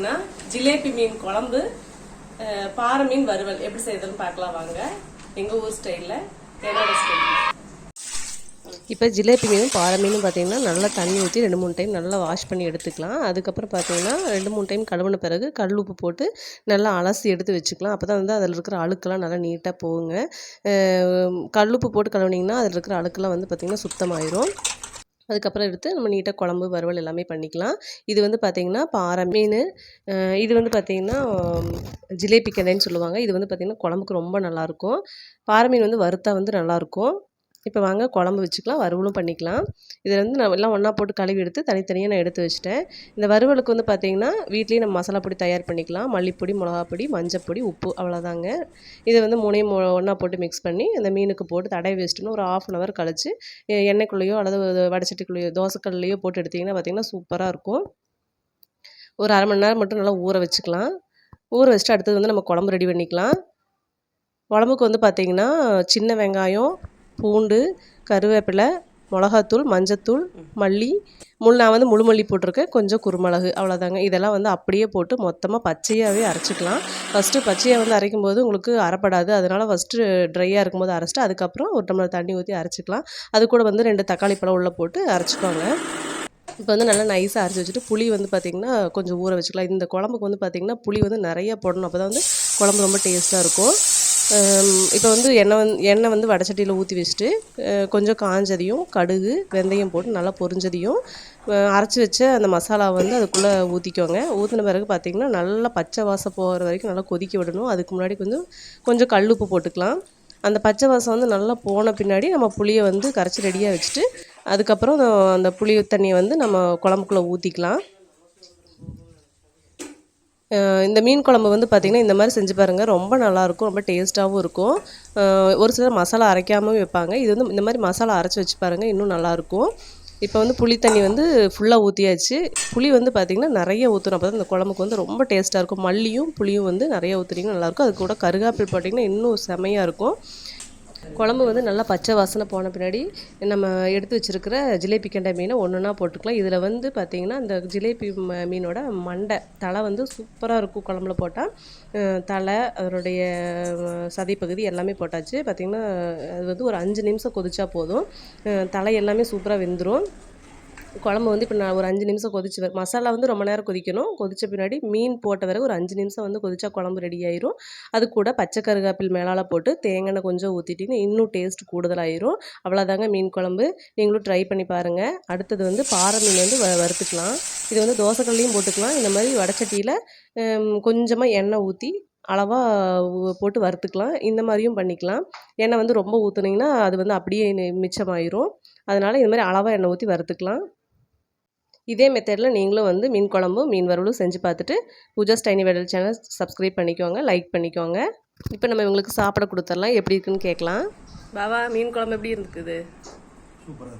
பார்த்தீங்கன்னா ஜிலேபி மீன் குழம்பு பாறை மீன் வறுவல். எப்படி செய்யுதுன்னு பார்க்கலாம் வாங்க. எங்கள் ஊர் ஸ்டைலில் என்னோட ஸ்டைல். இப்போ ஜிலேபி மீனும் பாறை மீனும் பார்த்தீங்கன்னா நல்லா தண்ணி ஊற்றி ரெண்டு மூணு டைம் நல்லா வாஷ் பண்ணி எடுத்துக்கலாம். அதுக்கப்புறம் பார்த்தீங்கன்னா ரெண்டு மூணு டைம் கழுவின பிறகு கல் உப்பு போட்டு நல்லா அலசி எடுத்து வச்சுக்கலாம். அப்போ தான் வந்து அதில் இருக்கிற அழுக்கெல்லாம் நல்லா நீட்டாக போகுங்க. கல் உப்பு போட்டு கழுவுனீங்கன்னா அதில் இருக்கிற அழுக்கெல்லாம் வந்து பார்த்திங்கன்னா சுத்தமாயிரும். அதுக்கப்புறம் எடுத்து நம்ம நீட்டாக குழம்பு வறுவல் எல்லாமே பண்ணிக்கலாம். இது வந்து பார்த்திங்கன்னா பாறை மீன் இது வந்து பார்த்திங்கன்னா ஜிலேபி கதைன்னு சொல்லுவாங்க. இது வந்து பார்த்திங்கன்னா குழம்புக்கு ரொம்ப நல்லாயிருக்கும் பாறை மீன் வந்து வறுத்தா வந்து நல்லாயிருக்கும் இப்போ வாங்க குழம்பு வச்சுக்கலாம் வறுவலும் பண்ணிக்கலாம். இதில் வந்து நான் எல்லாம் ஒன்றா போட்டு கழுவி எடுத்து தனித்தனியாக நான் எடுத்து வச்சுட்டேன். இந்த வறுவலுக்கு வந்து பார்த்திங்கன்னா வீட்லேயே நம்ம மசாலா பொடி தயார் பண்ணிக்கலாம். மல்லிப்பொடி மிளகாப்பொடி மஞ்சப்பொடி உப்பு அவ்வளோதாங்க இதை வந்து மூணையும் ஒன்றா போட்டு மிக்ஸ் பண்ணி அந்த மீனுக்கு போட்டு தடவி வச்சுட்டுன்னு ஒரு ஆஃப் அன் ஹவர் கழிச்சு எண்ணெய்க்குள்ளேயோ அல்லது வடச்சட்டிக்குள்ளேயோ தோசைக்கல்லையோ போட்டு எடுத்திங்கன்னா பார்த்திங்கன்னா சூப்பராக இருக்கும். ஒரு அரை மணி நேரம் மட்டும் நல்லா ஊற வச்சுக்கலாம். ஊற வச்சுட்டு அடுத்தது வந்து நம்ம குழம்பு ரெடி பண்ணிக்கலாம். குழம்புக்கு வந்து பார்த்திங்கன்னா சின்ன வெங்காயம் பூண்டு கருவேப்பிலை மிளகாத்தூள் மஞ்சத்தூள் மல்லி. முள் நான் வந்து முழுமல்லி போட்டிருக்கேன். கொஞ்சம் குருமிளகு அவ்வளோதாங்க இதெல்லாம் வந்து அப்படியே போட்டு மொத்தமாக பச்சையாகவே அரைச்சிக்கலாம். ஃபஸ்ட்டு பச்சையாக வந்து அரைக்கும் போது உங்களுக்கு அரைப்படாது. அதனால் ஃபஸ்ட்டு ட்ரையாக இருக்கும்போது அரைச்சிட்டு அதுக்கப்புறம் ஒரு டம்ளர் தண்ணி ஊற்றி அரைச்சிக்கலாம். அது கூட வந்து ரெண்டு தக்காளி பழம் உள்ளே போட்டு அரைச்சிக்கோங்க. இப்போ வந்து நல்லா நைஸாக அரைச்சி வச்சுட்டு புளி வந்து பார்த்திங்கன்னா கொஞ்சம் ஊற வச்சுக்கலாம். இந்த குழம்புக்கு வந்து பார்த்திங்கன்னா புளி வந்து நிறைய போடணும். அப்போ தான் வந்து குழம்பு ரொம்ப டேஸ்ட்டாக இருக்கும். இப்போ வந்து எண்ணெய் வந்து எண்ணெய் வந்து வடச்சட்டியில் ஊற்றி வச்சுட்டு கொஞ்சம் காஞ்சதையும் கடுகு வெந்தயம் போட்டு நல்லா பொரிஞ்சதையும் அரைச்சி வச்ச அந்த மசாலாவை வந்து அதுக்குள்ளே ஊற்றிக்கோங்க ஊற்றின பிறகு பார்த்திங்கன்னா நல்லா பச்சை வாசம் போகிற வரைக்கும் நல்லா கொதிக்க விடணும். அதுக்கு முன்னாடி கொஞ்சம் கொஞ்சம் கல் உப்பு போட்டுக்கலாம். அந்த பச்சை வாசம் வந்து நல்லா போன பின்னாடி நம்ம புளியை வந்து கரைச்சி ரெடியாக வச்சுட்டு அதுக்கப்புறம் அந்த- புளி தண்ணியை வந்து நம்ம குழம்புக்குள்ளே ஊற்றிக்கலாம் இந்த மீன் குழம்பு வந்து பார்த்திங்கன்னா இந்த மாதிரி செஞ்சு பாருங்கள் ரொம்ப நல்லாயிருக்கும். ரொம்ப டேஸ்ட்டாகவும் இருக்கும். ஒரு சிலர் மசாலா அரைக்காமல் வைப்பாங்க. இது வந்து இந்த மாதிரி மசாலா அரைச்சி வச்சு பாருங்கள் இன்னும் நல்லாயிருக்கும். இப்போ வந்து புளி தண்ணி வந்து ஃபுல்லாக ஊற்றியாச்சு புளி வந்து பார்த்திங்கன்னா நிறைய ஊற்றணும் அப்போ தான் இந்த குழம்புக்கு வந்து ரொம்ப டேஸ்ட்டாக இருக்கும். மல்லியும் புளியும் வந்து நிறைய ஊற்றுனீங்கன்னா நல்லாயிருக்கும். அது கூட கருகாப்பில் போட்டிங்கன்னா இன்னும் செமையாக இருக்கும். குழம்பு வந்து நல்லா பச்சை வாசனை போன பின்னாடி நம்ம எடுத்து வச்சிருக்கிற ஜிலேபி கெண்டை மீனை ஒன்றுனா போட்டுக்கலாம். இதில் வந்து பார்த்திங்கன்னா அந்த ஜிலேபி ம- மீனோட மண்டை தலை வந்து சூப்பராக இருக்கும் குழம்புல போட்டால் தலை அதனுடைய சதைப்பகுதி எல்லாமே போட்டாச்சு. பார்த்திங்கன்னா அது வந்து ஒரு அஞ்சு நிமிஷம் கொதிச்சா போதும். தலை எல்லாமே சூப்பராக வெந்துடும் குழம்பு வந்து இப்போ நான் ஒரு அஞ்சு நிமிஷம் கொதிச்சு மசாலா வந்து ரொம்ப நேரம் கொதிக்கணும். கொதிச்ச பின்னாடி மீன் போட்ட பிறகு ஒரு அஞ்சு நிமிஷம் வந்து கொதிச்சா குழம்பு ரெடி ஆயிரும். அது கூட பச்சை கருகாப்பில் மேலால் போட்டு தேங்காய் எண்ணெய் கொஞ்சம் ஊற்றிட்டிங்கன்னா இன்னும் டேஸ்ட் கூடுதலாயிரும். அவ்வளோதாங்க மீன் குழம்பு. நீங்களும் ட்ரை பண்ணி பாருங்கள் அடுத்தது வந்து பாறை மீன் வந்து வ வறுத்துக்கலாம். இது வந்து தோசைக்கல்லையும் போட்டுக்கலாம். இந்த மாதிரி வடச்சட்டியில் கொஞ்சமாக எண்ணெய் ஊற்றி அளவாக போட்டு வறுத்துக்கலாம். இந்த மாதிரியும் பண்ணிக்கலாம். எண்ணெய் வந்து ரொம்ப ஊற்றுனீங்கன்னா அது வந்து அப்படியே நி- மிச்சமாயிரும். அதனால் இந்த மாதிரி அளவாக எண்ணெய் ஊற்றி வறுத்துக்கலாம். இதே மெத்தடில் நீங்களும் வந்து மீன் குழம்பும் மீன் வறுவலும் செஞ்சு பார்த்துட்டு பூஜா ஸ்டைனி வெடல் சேனல் சப்ஸ்கிரைப் பண்ணிக்கோங்க லைக் பண்ணிக்கோங்க. இப்போ நம்ம இவங்களுக்கு சாப்பிட கொடுத்துடலாம். எப்படி இருக்குன்னு கேட்கலாம். பாவா மீன் குழம்பு எப்படி இருக்குது சூப்பராக